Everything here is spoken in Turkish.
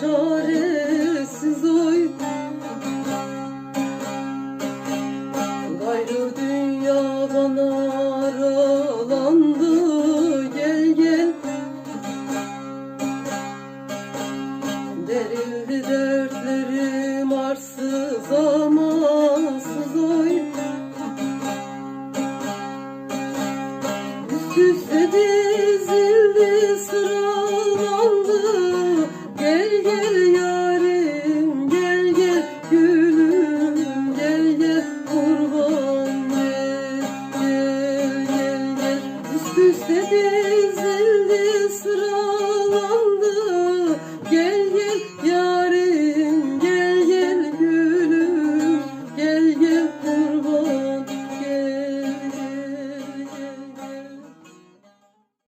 Çaresiz oy Gayrı dünya bana aralandı. Gel gel. Derildi dertlerim arsız amasız oy. Üst üste dizim gel gel gel gülüm gel gel kurban gel gel gel üst üste bir